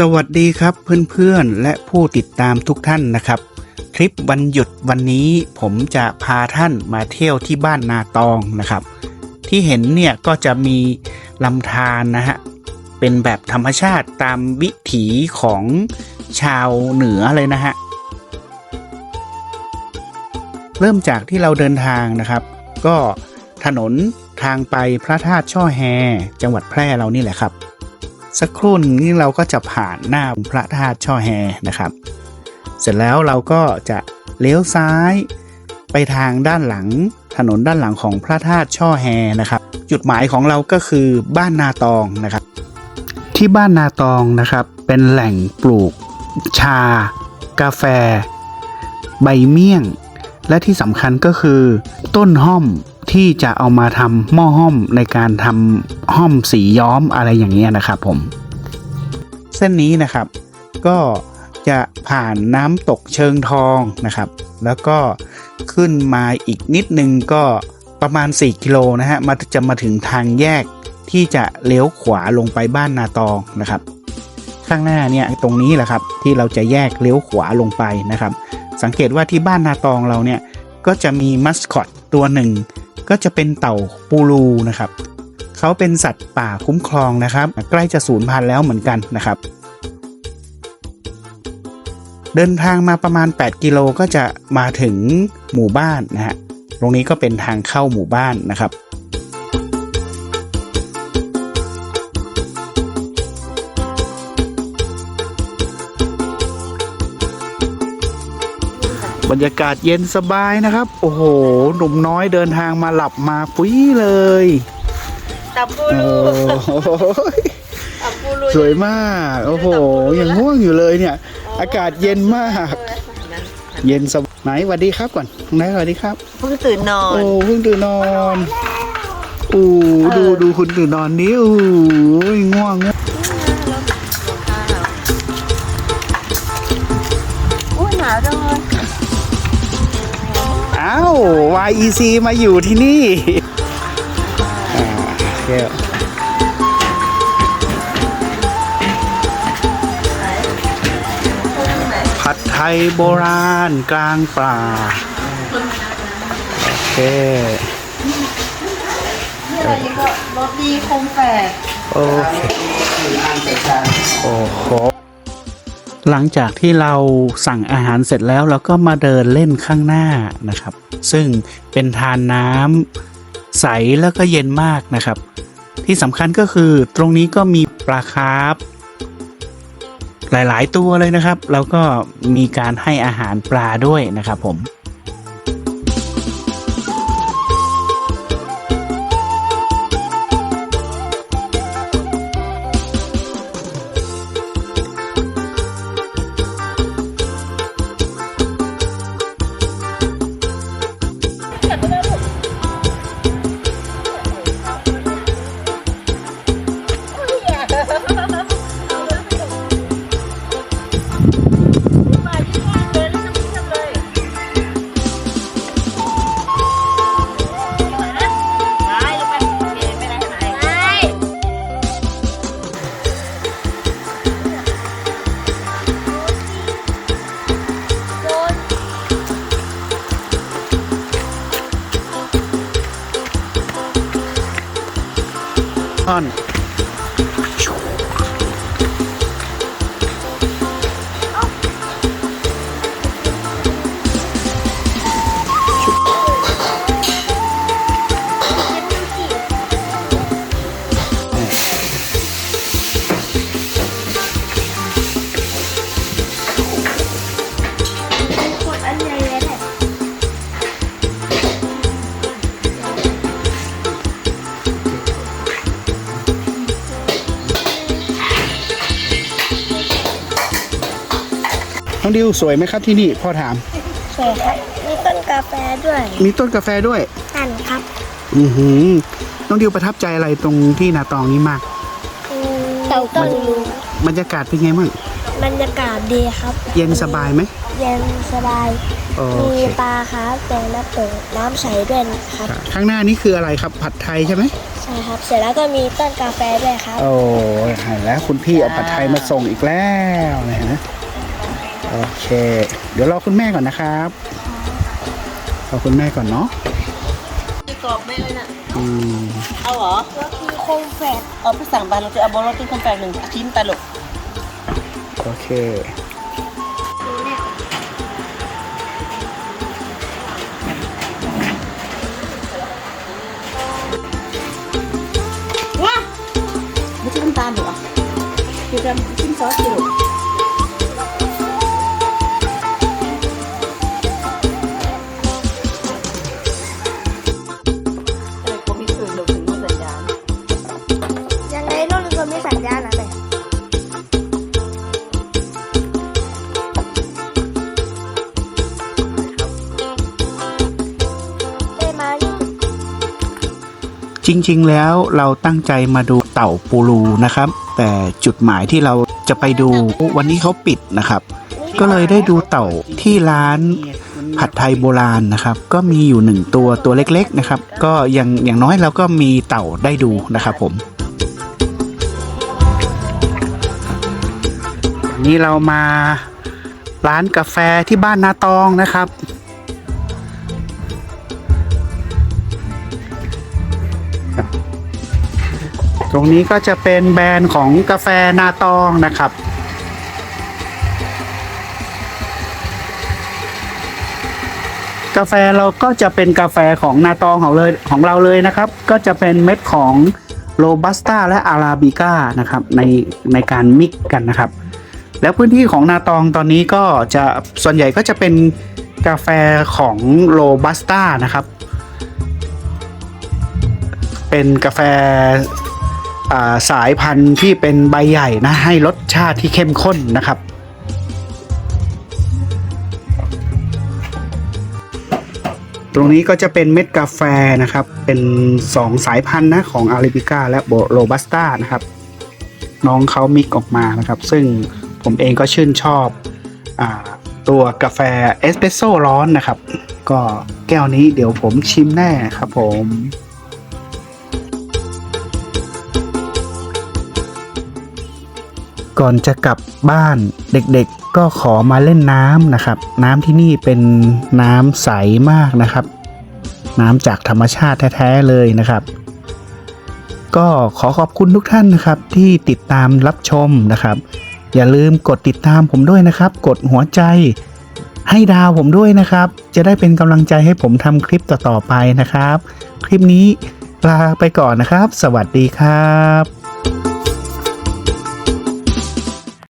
สวัสดีครับเพื่อนๆ และผู้ติดตามทุกท่านนะครับ คลิปวันหยุดวันนี้ผมจะพาท่านมาเที่ยวที่บ้านนาตองนะครับ ที่เห็นเนี่ยก็จะมีลำธารนะฮะเป็นแบบธรรมชาติตามวิถีของชาวเหนือเลยนะฮะเริ่มจากที่เราเดินทางนะครับ ก็ถนนทางไปพระธาตุช่อแฮ จังหวัดแพร่เรานี่แหละครับ สักครู่นึงนี่เราก็จะผ่านหน้าพระธาตุช่อแฮนะครับ เสร็จแล้วเราก็จะเลี้ยวซ้ายไปทางด้านหลังถนนด้านหลังของพระธาตุช่อแฮนะครับ จุดหมายของเราก็คือบ้านนาตองนะครับ ที่บ้านนาตองนะครับ เป็นแหล่งปลูก ชา กาแฟ ใบเมี่ยง และที่สำคัญก็คือ ต้นห้อม ที่จะเอามาทำหม้อห้อมในการทำห้อมสีย้อมอะไรอย่างเงี้ยนะครับผม เส้นนี้นะครับก็จะผ่านน้ำตกเชิงทองนะครับ แล้วก็ขึ้นมาอีกนิดนึงก็ประมาณ 4 กิโลนะฮะมาจะมาถึงทางแยกที่จะเลี้ยวขวาลงไปบ้านนาตองนะครับ ข้างหน้าเนี่ยตรงนี้แหละครับที่เราจะแยกเลี้ยวขวาลงไปนะครับ สังเกตว่าที่บ้านนาตองเราเนี่ยก็จะมีมัสคอตตัวหนึ่ง ก็จะเป็นเต่าปูรูนะครับเขาเป็นสัตว์ป่าคุ้มครองนะครับ ใกล้จะสูญพันธุ์แล้วเหมือนกันนะครับ เดินทางมาประมาณ 8 กิโลก็จะมาถึงหมู่บ้านนะฮะตรงนี้ก็เป็นทางเข้าหมู่บ้านนะครับ บรรยากาศเย็นสบายนะครับ โอ้โห หนุ่มน้อยเดินทางมาหลับมาฟุ้ยเลยตับปูโอ้รูโหตับปูรูสวยมาก โอ้โห ยังง่วงอยู่เลยเนี่ย อากาศเย็นมาก เย็นสบายไหนสวัสดีครับก่อนไหนสวัสดีครับ เพิ่งตื่นนอน โอ้เพิ่งตื่นนอนอู้ดูดูคุณตื่นนอนนี้อู้ยง่วงง่วงอุ้ยหนาวจังเลย อ้าว YEC มาอยู่ที่นี่อ่าแก้วผัดไทยโบราณกลางป่า โอเคอันนี้ก็รสดีคมแฝกโอเคโอ้โห หลังจากที่เราสั่งอาหารเสร็จแล้วเราก็มาเดินเล่นข้างหน้านะครับ ซึ่งเป็นทานน้ำใสแล้วก็เย็นมากนะครับ ที่สำคัญก็คือตรงนี้ก็มีปลาคาร์ฟหลาย ๆ ตัวเลยนะครับ แล้วก็มีการให้อาหารปลาด้วยนะครับผม ท่ น้องดิวสวยไหมครับที่นี่พ่อถาม สวยครับ มีต้นกาแฟด้วยมีต้นกาแฟด้วยนั่นครับอือหือน้องดิวประทับใจอะไรตรงที่นาตองนี้มาก เต่าต้นยูบรรยากาศเป็นไงบ้างดบรรยากาศดีครับเย็นสบายไหมเย็นสบาย โอมีเคปลาครับแตงน้ำเปิดน้ำใสด้วยนะครับข้างหน้านี่คืออะไรครับผัดไทยใช่ไหมใช่ครับ เสร็จแล้วก็มีต้นกาแฟด้วยครับ โอ้ยเห็นแล้วคุณพี่เอาผัดไทยมาส่งอีกแล้วนะฮะ โอเค เดี๋ยวรอคุณแม่ก่อนนะครับรอคุณแม่ก่อนเนาะจะกรอบไหมเลยน่ะอืมเอาเหรอมีโคมแฝดเอาไปสั่งไปเราจะเอาบอลลตี้คอมแปกหนึ่งชิ้นไปลูกโอเคว้าไม่ใช่น้ำตาลหรอคือจะชิ้นซอสสิลูก จริง ๆ แล้วเราตั้งใจมาดูเต่าปูรูนะครับ แต่จุดหมายที่เราจะไปดูวันนี้เขาปิดนะครับ ก็เลยได้ดูเต่าที่ร้านผัดไทยโบราณนะครับ ก็มีอยู่หนึ่งตัวตัวเล็กๆนะครับ ก็อย่างอย่างน้อยเราก็มีเต่าได้ดูนะครับผมนี่เรามาร้านกาแฟที่บ้านนาตองนะครับ รงนี้ก็จะเป็นแบรนด์ของกาแฟนาตองนะครับ กาแฟเราก็จะเป็นกาแฟของนาตองของเลยของเราเลยนะครับ ก็จะเป็นเม็ดของโรบัสต้าและอาราบิก้านะครับในในการมิกกันนะครับ แล้วพื้นที่ของนาตองตอนนี้ก็จะส่วนใหญ่ก็จะเป็นกาแฟของโรบัสต้านะครับ เป็นกาแฟ สายพันธุ์ที่เป็นใบใหญ่นะ ให้รสชาติที่เข้มข้นนะครับตรงนี้ก็จะเป็นเม็ดกาแฟนะครับ เป็น 2 สายพันธุ์นะของอาราบิก้าและโรบัสต้านะครับ น้องเขามิกออกมานะครับ ซึ่งผมเองก็ชื่นชอบอตัวกาแฟเอสเปรสโซ่ร้อนนะครับ ก็แก้วนี้เดี๋ยวผมชิมแน่ครับผม ก่อนจะกลับบ้านเด็กๆก็ขอมาเล่นน้ำนะครับ น้ำที่นี่เป็นน้ำใสมากนะครับ น้ำจากธรรมชาติแท้ๆเลยนะครับ ก็ขอขอบคุณทุกท่านนะครับ ที่ติดตามรับชมนะครับ อย่าลืมกดติดตามผมด้วยนะครับ กดหัวใจให้ดาวผมด้วยนะครับ จะได้เป็นกำลังใจให้ผมทำคลิปต่อๆไปนะครับ คลิปนี้ลาไปก่อนนะครับ สวัสดีครับ